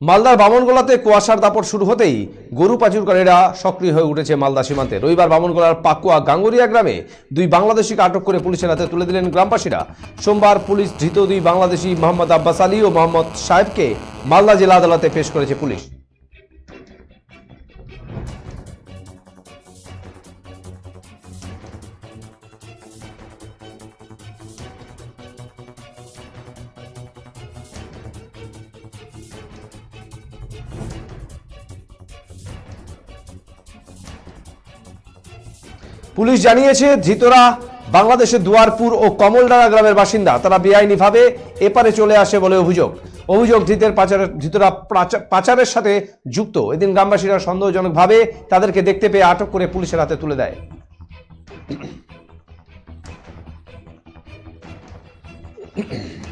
মালদার বামনগোলাতে কুয়াশার দাপট শুরু হতেই গরু পাচুরকারীরা সক্রিয় হয়ে উঠেছে মালদা সীমান্তে। রবিবার বামনগোলার পাকুয়া গাঙ্গুরিয়া গ্রামে দুই বাংলাদেশিকে আটক করে পুলিশের হাতে তুলে দিলেন গ্রামবাসীরা। সোমবার পুলিশ ধৃত দুই বাংলাদেশি মোহাম্মদ আব্বাস আলী ও মোহাম্মদ সাহেবকে মালদা জেলা আদালতে পেশ করেছে পুলিশ। পুলিশ জানিয়েছে ধৃতরা বাংলাদেশের দুয়ারপুর ও কমলডাঙ্গা গ্রামের বাসিন্দা। তারা বেআইনিভাবে এপারে চলে আসে বলে অভিযোগ। অভিযোগ ধৃতের পাচারের ধৃতরা পাচারের সাথে যুক্ত। এদিন গ্রামবাসীরা সন্দেহজনকভাবে তাদেরকে দেখতে পেয়ে আটক করে পুলিশের হাতে তুলে দেয়। Kiara